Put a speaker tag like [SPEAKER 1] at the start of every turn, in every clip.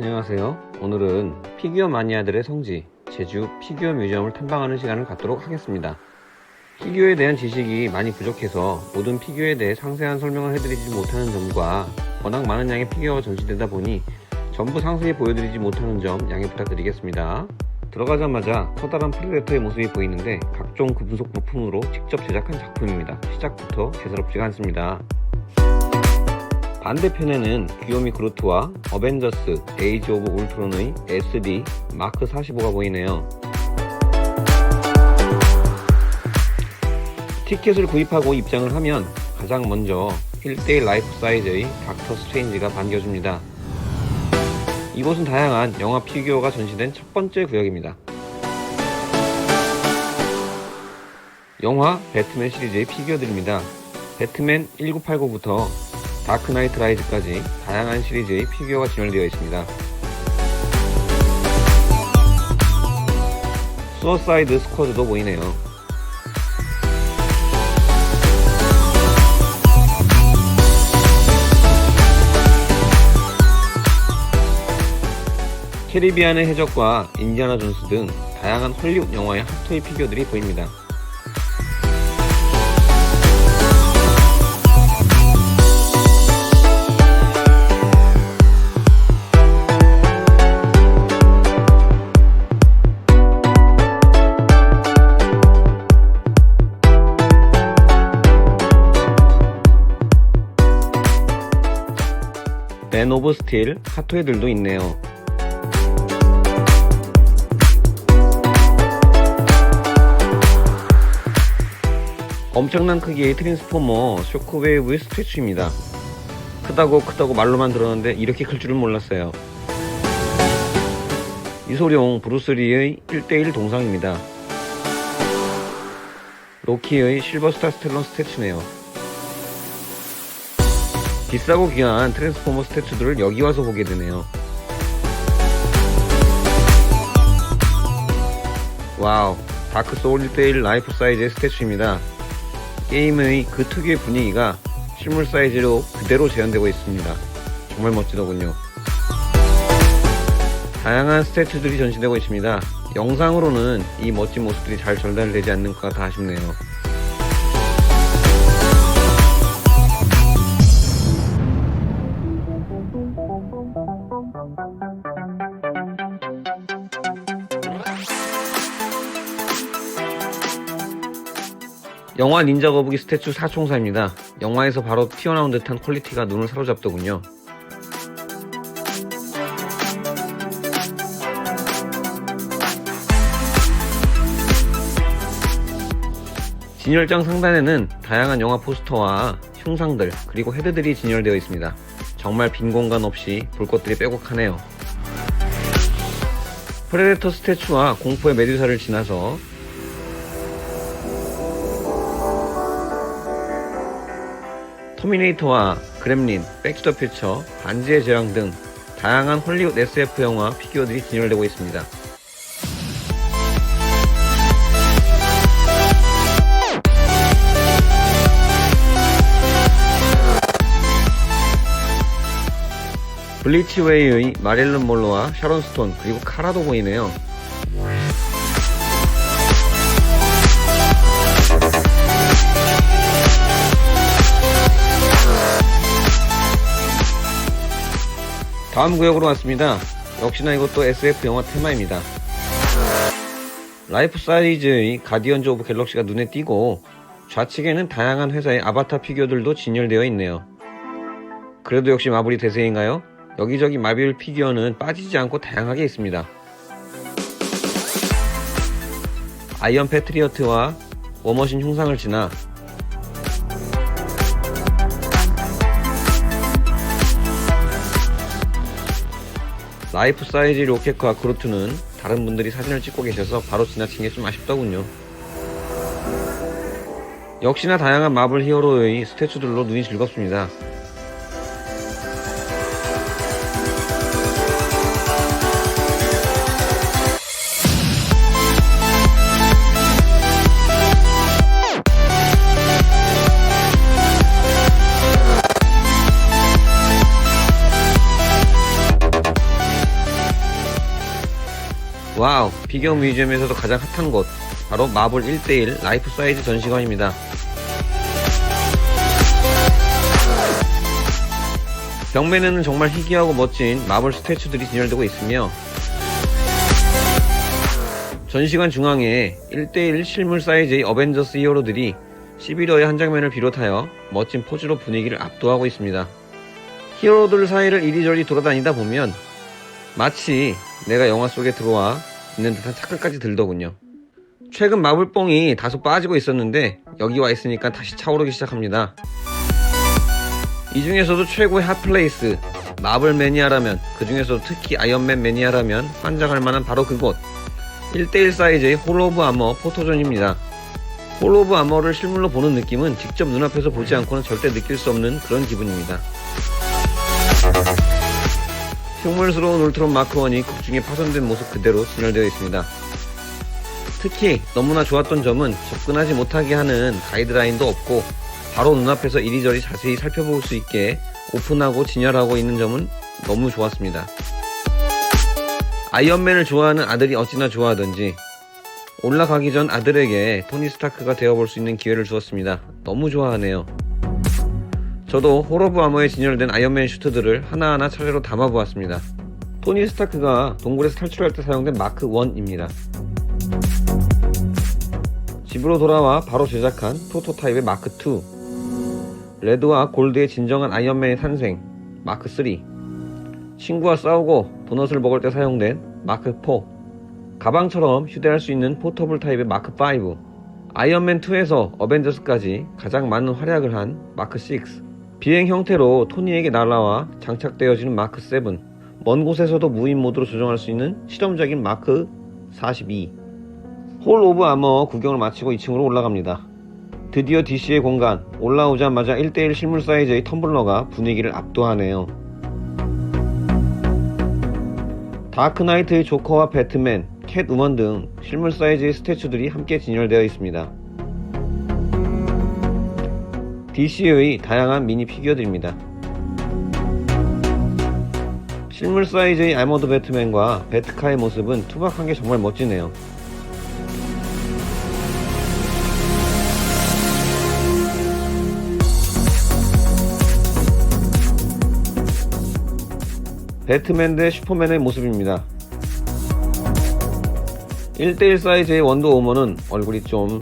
[SPEAKER 1] 안녕하세요. 오늘은 피규어 마니아들의 성지, 제주 피규어 뮤지엄을 탐방하는 시간을 갖도록 하겠습니다. 피규어에 대한 지식이 많이 부족해서 모든 피규어에 대해 상세한 설명을 해드리지 못하는 점과 워낙 많은 양의 피규어가 전시되다 보니 전부 상세히 보여드리지 못하는 점 양해 부탁드리겠습니다. 들어가자마자 커다란 프레데터의 모습이 보이는데 각종 금속 부품으로 직접 제작한 작품입니다. 시작부터 개사롭지가 않습니다. 반대편에는 귀요미 그루트와 어벤져스 에이지 오브 울트론의 SD 마크 45가 보이네요. 티켓을 구입하고 입장을 하면 가장 먼저 1대1 라이프 사이즈의 닥터 스트레인지가 반겨줍니다. 이곳은 다양한 영화 피규어가 전시된 첫 번째 구역입니다. 영화 배트맨 시리즈의 피규어들입니다. 배트맨 1989부터 다크나이트 라이즈까지 다양한 시리즈의 피규어가 진열되어 있습니다. 수어사이드 스쿼드도 보이네요. 캐리비안의 해적과 인디아나 존스 등 다양한 헐리우드 영화의 핫토이 피규어들이 보입니다. 맨 오브 스틸 핫토이들도 있네요. 엄청난 크기의 트랜스포머 쇼크웨이브 스태츄입니다. 크다고 크다고 말로만 들었는데 이렇게 클 줄은 몰랐어요. 이소룡 브루스리의 1대1 동상입니다. 로키의 실버스타 스텔론 스태츄네요. 비싸고 귀한 트랜스포머 스태츄들을 여기 와서 보게 되네요. 와우, 다크 소울 1대1 라이프 사이즈의 스태츄입니다. 게임의 그 특유의 분위기가 실물 사이즈로 그대로 재현되고 있습니다. 정말 멋지더군요. 다양한 스태츄들이 전시되고 있습니다. 영상으로는 이 멋진 모습들이 잘 전달되지 않는 것 같아 아쉽네요. 영화 닌자 거북이 스태츄 사총사입니다. 영화에서 바로 튀어나온 듯한 퀄리티가 눈을 사로잡더군요. 진열장 상단에는 다양한 영화 포스터와 흉상들 그리고 헤드들이 진열되어 있습니다. 정말 빈 공간 없이 볼 것들이 빼곡하네요. 프레데터 스태츄와 공포의 메두사를 지나서 터미네이터와 그렘린, 백투더 퓨처, 반지의 제왕 등 다양한 헐리우드 SF 영화 피규어들이 진열되고 있습니다. 블리치웨이의 마릴론 몰로와 샤론 스톤 그리고 카라도 보이네요. 다음 구역으로 왔습니다. 역시나 이것도 SF 영화 테마입니다. 라이프 사이즈의 가디언즈 오브 갤럭시가 눈에 띄고 좌측에는 다양한 회사의 아바타 피규어들도 진열되어 있네요. 그래도 역시 마블이 대세인가요? 여기저기 마블 피규어는 빠지지 않고 다양하게 있습니다. 아이언 패트리어트와 워머신 흉상을 지나 라이프 사이즈 로켓과 그루트는 다른 분들이 사진을 찍고 계셔서 바로 지나친 게 좀 아쉽더군요. 역시나 다양한 마블 히어로의 스태츄들로 눈이 즐겁습니다. 피겨 뮤지엄에서도 가장 핫한 곳, 바로 마블 1대1 라이프 사이즈 전시관입니다. 벽면에는 정말 희귀하고 멋진 마블 스태츄들이 진열되고 있으며 전시관 중앙에 1대1 실물 사이즈의 어벤져스 히어로들이 11호의 한 장면을 비롯하여 멋진 포즈로 분위기를 압도하고 있습니다. 히어로들 사이를 이리저리 돌아다니다 보면 마치 내가 영화 속에 들어와 있는 듯한 착각까지 들더군요. 최근 마블뽕이 다소 빠지고 있었는데 여기 와 있으니까 다시 차오르기 시작합니다. 이 중에서도 최고의 핫플레이스 마블 매니아라면 그 중에서도 특히 아이언맨 매니아라면 환장할 만한 바로 그곳 1대1 사이즈의 홀 오브 아머 포토존입니다. 홀 오브 아머를 실물로 보는 느낌은 직접 눈앞에서 보지 않고는 절대 느낄 수 없는 그런 기분입니다. 흉물스러운 울트론 마크 1이 극중에 파손된 모습 그대로 진열되어 있습니다. 특히 너무나 좋았던 점은 접근하지 못하게 하는 가이드라인도 없고 바로 눈앞에서 이리저리 자세히 살펴볼 수 있게 오픈하고 진열하고 있는 점은 너무 좋았습니다. 아이언맨을 좋아하는 아들이 어찌나 좋아하던지 올라가기 전 아들에게 토니 스타크가 되어볼 수 있는 기회를 주었습니다. 너무 좋아하네요. 저도 홀오브 아머에 진열된 아이언맨 슈트들을 하나하나 차례로 담아보았습니다. 토니 스타크가 동굴에서 탈출할 때 사용된 마크 1입니다. 집으로 돌아와 바로 제작한 프로토타입의 마크 2. 레드와 골드의 진정한 아이언맨의 탄생, 마크 3. 친구와 싸우고 도넛을 먹을 때 사용된 마크 4. 가방처럼 휴대할 수 있는 포터블 타입의 마크 5. 아이언맨 2에서 어벤져스까지 가장 많은 활약을 한 마크 6. 비행 형태로 토니에게 날아와 장착되어지는 마크 7. 먼 곳에서도 무인 모드로 조정할 수 있는 실험적인 마크 42. 홀 오브 아머 구경을 마치고 2층으로 올라갑니다. 드디어 DC의 공간, 올라오자마자 1대1 실물 사이즈의 텀블러가 분위기를 압도하네요. 다크나이트의 조커와 배트맨, 캣우먼 등 실물 사이즈의 스태츄들이 함께 진열되어 있습니다. DC의 다양한 미니 피규어들입니다. 실물 사이즈의 알머드 배트맨과 배트카의 모습은 투박한 게 정말 멋지네요. 배트맨 대 슈퍼맨의 모습입니다. 1대1 사이즈의 원더 오먼은 얼굴이 좀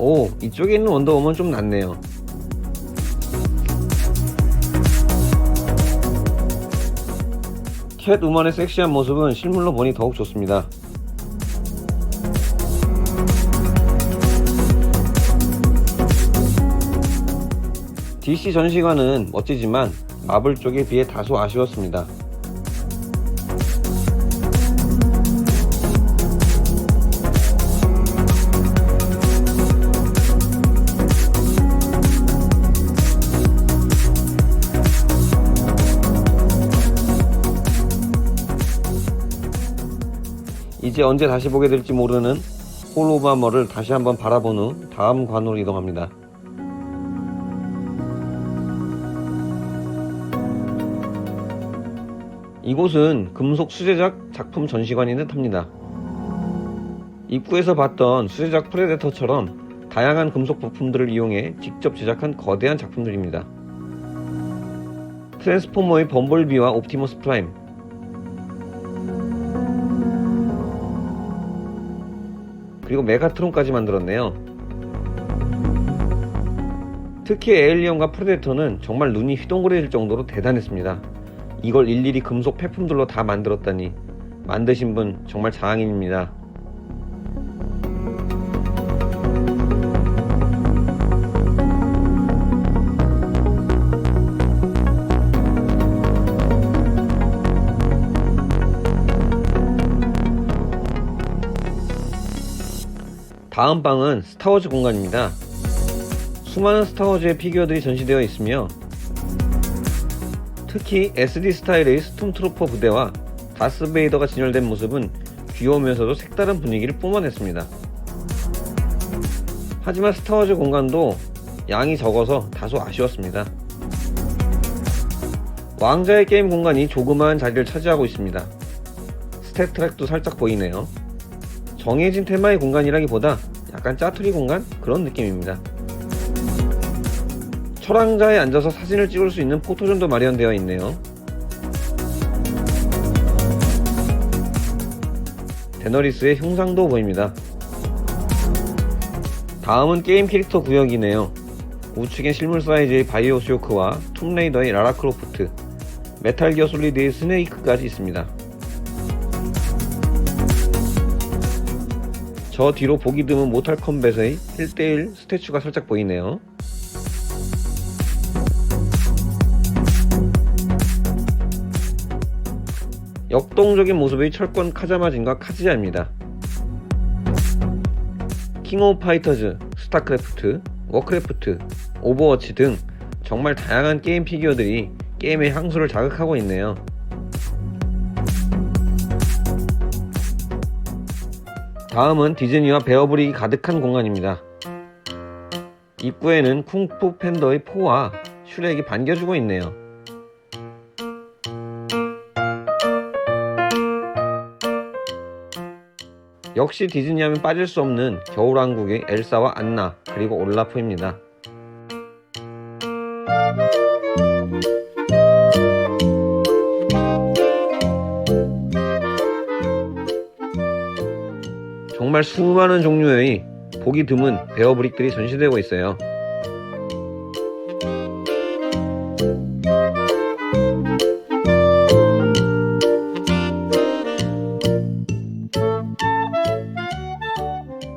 [SPEAKER 1] 오, 이쪽에 있는 원더우먼 좀 낫네요. 캣우먼의 섹시한 모습은 실물로 보니 더욱 좋습니다. DC 전시관은 멋지지만 마블 쪽에 비해 다소 아쉬웠습니다. 이제 언제 다시 보게 될지 모르는 홀 오브 아머를 다시 한번 바라본 후 다음 관으로 이동합니다. 이곳은 금속 수제작 작품 전시관인 듯 합니다. 입구에서 봤던 수제작 프레데터처럼 다양한 금속 부품들을 이용해 직접 제작한 거대한 작품들입니다. 트랜스포머의 범블비와 옵티머스 프라임, 그리고 메가트론까지 만들었네요. 특히 에일리언과 프레데터는 정말 눈이 휘둥그레질 정도로 대단했습니다. 이걸 일일이 금속 폐품들로 다 만들었다니 만드신 분 정말 자랑인입니다. 다음 방은 스타워즈 공간입니다. 수많은 스타워즈의 피규어들이 전시되어 있으며 특히 SD 스타일의 스톰트로퍼 부대와 다스베이더가 진열된 모습은 귀여우면서도 색다른 분위기를 뿜어냈습니다. 하지만 스타워즈 공간도 양이 적어서 다소 아쉬웠습니다. 왕자의 게임 공간이 조그마한 자리를 차지하고 있습니다. 스탯 트랙도 살짝 보이네요. 정해진 테마의 공간이라기보다 약간 짜투리 공간? 그런 느낌입니다. 철왕자에 앉아서 사진을 찍을 수 있는 포토존도 마련되어 있네요. 데너리스의 흉상도 보입니다. 다음은 게임 캐릭터 구역이네요. 우측엔 실물 사이즈의 바이오 쇼크와 툼레이더의 라라 크로프트, 메탈 기어 솔리드의 스네이크까지 있습니다. 저 뒤로 보기 드문 모탈 컴뱃의 1대1 스태츄가 살짝 보이네요. 역동적인 모습의 철권 카자마진과 카즈야입니다. 킹 오브 파이터즈, 스타크래프트, 워크래프트, 오버워치 등 정말 다양한 게임 피규어들이 게임의 향수를 자극하고 있네요. 다음은 디즈니와 베어브릭이 가득한 공간입니다. 입구에는 쿵푸 팬더의 포와 슈렉이 반겨주고 있네요. 역시 디즈니 하면 빠질 수 없는 겨울왕국의 엘사와 안나 그리고 올라프입니다. 정말 수많은 종류의 보기 드문 베어 브릭들이 전시되고 있어요.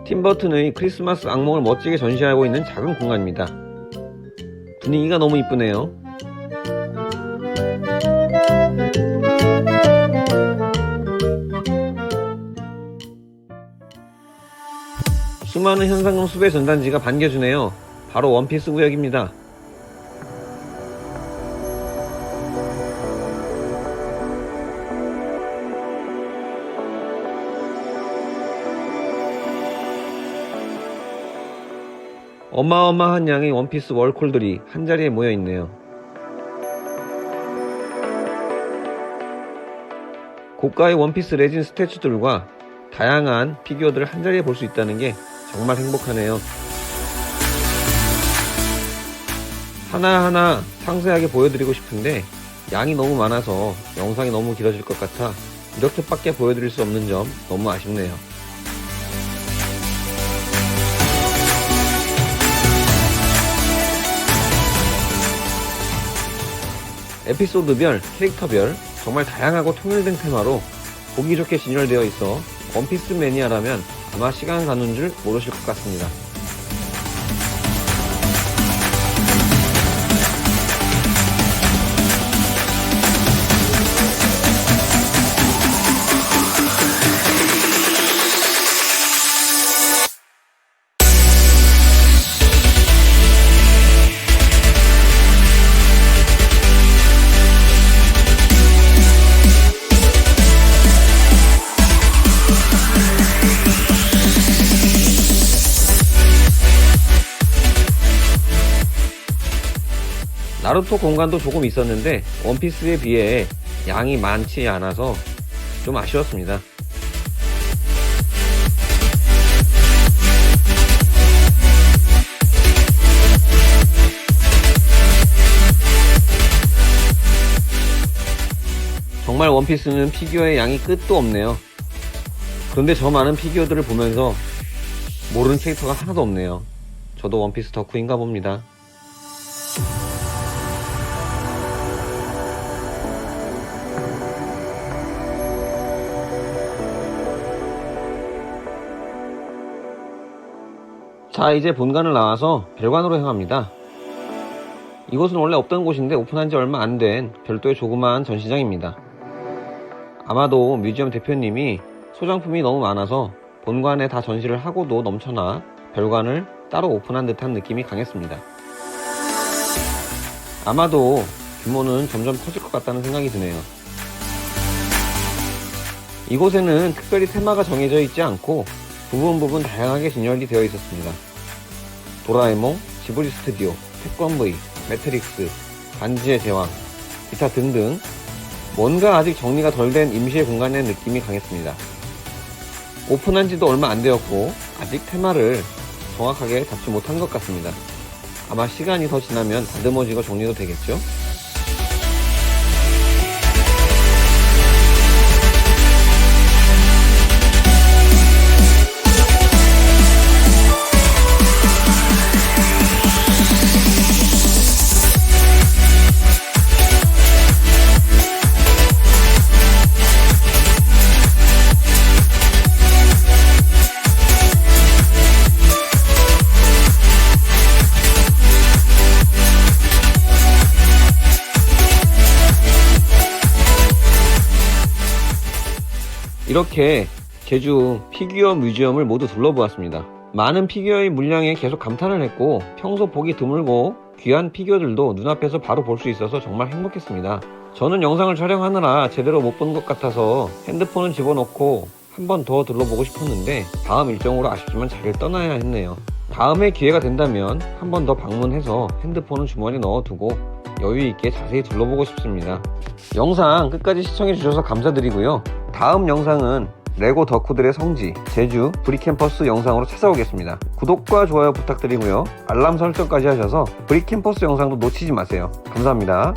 [SPEAKER 1] 팀버튼의 크리스마스 악몽을 멋지게 전시하고 있는 작은 공간입니다. 분위기가 너무 이쁘네요. 수많은 현상금 수배 전단지가 반겨주네요. 바로 원피스 구역입니다. 어마어마한 양의 원피스 월콜들이 한자리에 모여 있네요. 고가의 원피스 레진 스태츄들과 다양한 피규어들을 한자리에 볼 수 있다는 게 정말 행복하네요. 하나하나 상세하게 보여드리고 싶은데 양이 너무 많아서 영상이 너무 길어질 것 같아 이렇게밖에 보여드릴 수 없는 점 너무 아쉽네요. 에피소드별, 캐릭터별 정말 다양하고 통일된 테마로 보기 좋게 진열되어 있어 원피스 매니아라면 아마 시간 가는 줄 모르실 것 같습니다. 나루토 공간도 조금 있었는데 원피스에 비해 양이 많지 않아서 좀 아쉬웠습니다. 정말 원피스는 피규어의 양이 끝도 없네요. 그런데 저 많은 피규어들을 보면서 모르는 캐릭터가 하나도 없네요. 저도 원피스 덕후인가 봅니다. 자, 이제 본관을 나와서 별관으로 향합니다. 이곳은 원래 없던 곳인데 오픈한 지 얼마 안 된 별도의 조그마한 전시장입니다. 아마도 뮤지엄 대표님이 소장품이 너무 많아서 본관에 다 전시를 하고도 넘쳐나 별관을 따로 오픈한 듯한 느낌이 강했습니다. 아마도 규모는 점점 커질 것 같다는 생각이 드네요. 이곳에는 특별히 테마가 정해져 있지 않고 부분 부분 다양하게 진열이 되어 있었습니다. 도라에몽, 지브리 스튜디오, 태권브이, 매트릭스, 반지의 제왕, 기타 등등 뭔가 아직 정리가 덜 된 임시의 공간의 느낌이 강했습니다. 오픈한 지도 얼마 안 되었고 아직 테마를 정확하게 잡지 못한 것 같습니다. 아마 시간이 더 지나면 다듬어지고 정리도 되겠죠? 이렇게 제주 피규어 뮤지엄을 모두 둘러보았습니다. 많은 피규어의 물량에 계속 감탄을 했고 평소 보기 드물고 귀한 피규어들도 눈앞에서 바로 볼 수 있어서 정말 행복했습니다. 저는 영상을 촬영하느라 제대로 못 본 것 같아서 핸드폰을 집어넣고 한 번 더 둘러보고 싶었는데 다음 일정으로 아쉽지만 자리를 떠나야 했네요. 다음에 기회가 된다면 한 번 더 방문해서 핸드폰을 주머니에 넣어두고 여유 있게 자세히 둘러보고 싶습니다. 영상 끝까지 시청해 주셔서 감사드리고요. 다음 영상은 레고 덕후들의 성지 제주 브리캠퍼스 영상으로 찾아오겠습니다. 구독과 좋아요 부탁드리고요. 알람 설정까지 하셔서 브리캠퍼스 영상도 놓치지 마세요. 감사합니다.